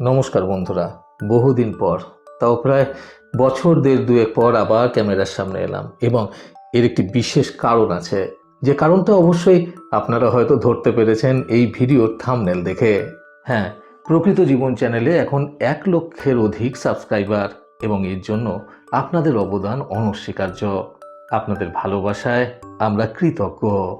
নমস্কার বন্ধুরা, বহুদিন পর, তাও প্রায় বছর দেড় দুয়েক পর আবার ক্যামেরার সামনে এলাম এবং এর একটি বিশেষ কারণ আছে। যে কারণটা অবশ্যই আপনারা হয়তো ধরতে পেরেছেন এই ভিডিওর থামনেল দেখে। হ্যাঁ প্রকৃত জীবন চ্যানেলে এখন এক লক্ষের অধিক সাবস্ক্রাইবার এবং এর জন্য আপনাদের অবদান অনস্বীকার্য। আপনাদের ভালোবাসায় আমরা কৃতজ্ঞ।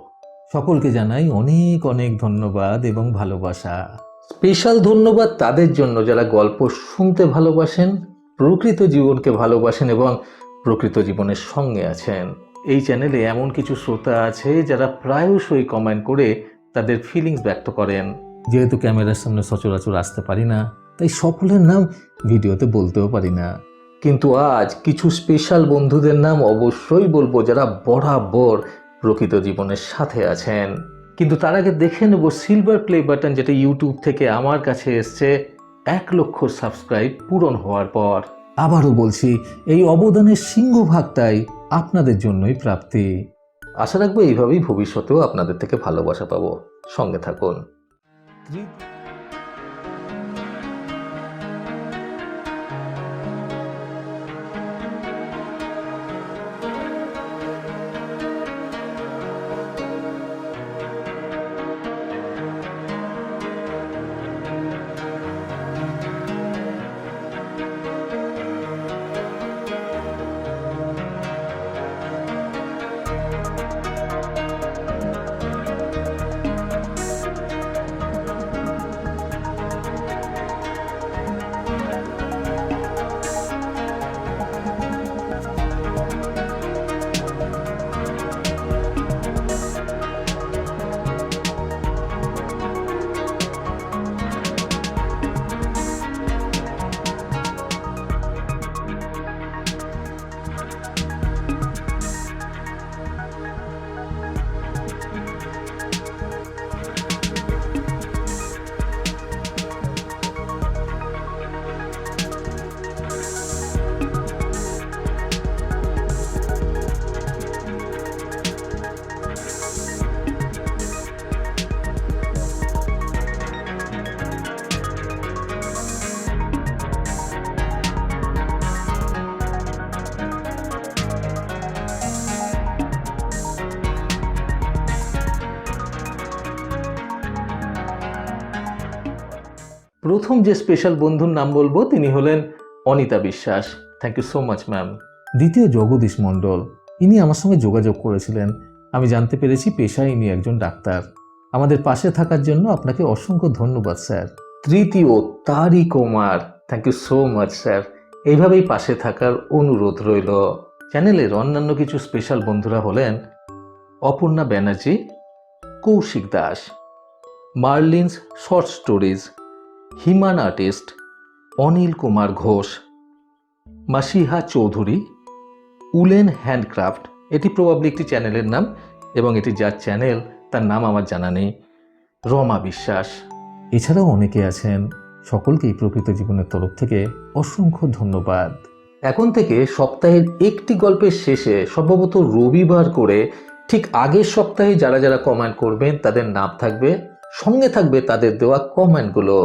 সকলকে জানাই অনেক অনেক ধন্যবাদ এবং ভালোবাসা। স্পেশাল ধন্যবাদ তাদের জন্য যারা গল্প শুনতে ভালোবাসেন, প্রকৃত জীবনকে ভালোবাসেন এবং প্রকৃত জীবনের সঙ্গে আছেন। এই চ্যানেলে এমন কিছু শ্রোতা আছে যারা প্রায়শই কমেন্ট করে তাদের ফিলিংস ব্যক্ত করেন। যেহেতু ক্যামেরার সামনে সচরাচর আসতে পারি না, তাই সকলের নাম ভিডিওতে বলতেও পারি না। কিন্তু আজ কিছু স্পেশাল বন্ধুদের নাম অবশ্যই বলব যারা বরাবর প্রকৃত জীবনের সাথে আছেন। কিন্তু তার আগে দেখে নেব সিলভার প্লে বাটন যেটা ইউটিউব থেকে আমার কাছে এসছে, এক লক্ষ সাবস্ক্রাইব পূরণ হওয়ার পর। আবারও বলছি, এই অবদানের সিংহভাগটাই আপনাদের জন্যই প্রাপ্তি। আশা রাখব এইভাবেই ভবিষ্যতেও আপনাদের থেকে ভালোবাসা পাবো। সঙ্গে থাকুন। প্রথম যে স্পেশাল বন্ধুর নাম বলব তিনি হলেন Anita Biswas. Thank you so much ma'am দ্বিতীয় জগদীশ মণ্ডল। ইনি আমার সঙ্গে যোগাযোগ করেছিলেন। আমি জানতে পেরেছি পেশায় ইনি একজন ডাক্তার। আমাদের পাশে থাকার জন্য আপনাকে অসংখ্য ধন্যবাদ, স্যার। তৃতীয় Tari Kumar. Thank you so much sir. এইভাবেই পাশে থাকার অনুরোধ রইল। চ্যানেলের অন্যান্য কিছু স্পেশাল বন্ধুরা হলেন Aparna Banerjee, Kaushik Das, Marlins short stories হিমান artist Anil Kumar Ghosh, Masiha Chowdhury, woollen handcraft, এটি প্রবাবলি একটি চ্যানেলের নাম এবং এটি যার চ্যানেল তার নাম আমার জানা নেই, রমা বিশ্বাস। এছাড়াও অনেকে আছেন, সকলকেই প্রকৃত জীবনের তরফ থেকে অসংখ্য ধন্যবাদ। এখন থেকে সপ্তাহের একটি গল্পের শেষে সম্ভবত রবিবার করে ঠিক আগের সপ্তাহে যারা যারা কমেন্ট করবেন, তাদের নাম থাকবে, সঙ্গে থাকবে তাদের দেওয়া কমেন্টগুলো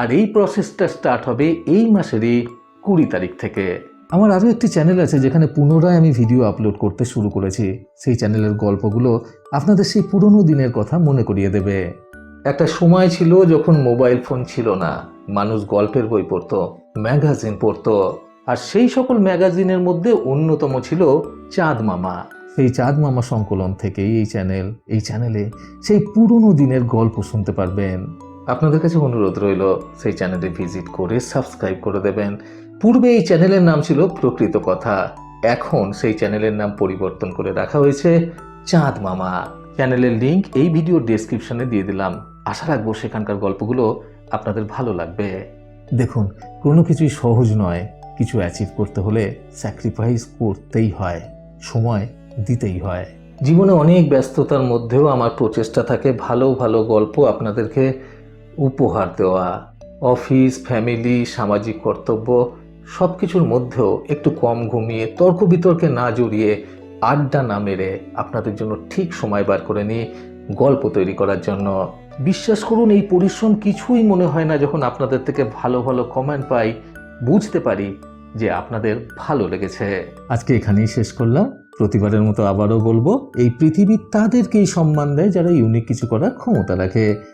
আর এই প্রসেসটা স্টার্ট হবে এই মাসেরই কুড়ি তারিখ থেকে। আমার আরও একটি চ্যানেল আছে যেখানে পুনরায় আমি ভিডিও আপলোড করতে শুরু করেছি। সেই চ্যানেলের গল্পগুলো আপনাদের সেই পুরনো দিনের কথা মনে করিয়ে দেবে। একটা সময় ছিল যখন মোবাইল ফোন ছিল না, মানুষ গল্পের বই পড়তো ম্যাগাজিন পড়তো, আর সেই সকল ম্যাগাজিনের মধ্যে অন্যতম ছিল চাঁদ মামা। সেই চাঁদ মামা সংকলন থেকেই এই চ্যানেল এই চ্যানেলে সেই পুরনো দিনের গল্প শুনতে পারবেন। আপনাদের কাছে অনুরোধ রইল, সেই চ্যানেলে ভিজিট করে সাবস্ক্রাইব করে দেবেন। পূর্বে এই চ্যানেলের নাম ছিল প্রকৃত কথা। এখন সেই চ্যানেলের নাম পরিবর্তন করে রাখা হয়েছে চাঁদ মামা। চ্যানেলের লিংক এই ভিডিওর ডেসক্রিপশনে দিয়ে দিলাম। আশা রাখব সেখানকার গল্পগুলো আপনাদের ভালো লাগবে। দেখুন, কোনো কিছুই সহজ নয়। কিছু অ্যাচিভ করতে হলে স্যাক্রিফাইস করতেই হয়, সময় দিতেই হয়। জীবনে অনেক ব্যস্ততার মধ্যেও আমার প্রচেষ্টা থাকে ভালো ভালো গল্প আপনাদেরকে উপহার দেওয়া, অফিস, ফ্যামিলি, সামাজিক কর্তব্য সব কিছুর মধ্যেও একটু কম ঘুমিয়ে তর্ক বিতর্কে না জড়িয়ে আড্ডা না মেরে আপনাদের জন্য ঠিক সময় বার করে নিয়ে গল্প তৈরি করার জন্য। বিশ্বাস করুন, এই পরিশ্রম কিছুই মনে হয় না যখন আপনাদের থেকে ভালো ভালো কমেন্ট পাই, বুঝতে পারি যে আপনাদের ভালো লেগেছে। আজকে এখানেই শেষ করলাম। প্রতিবারের মতো আবারও বলব, এই পৃথিবী তাদেরকেই সম্মান দেয় যারা ইউনিক কিছু করার ক্ষমতা রাখে।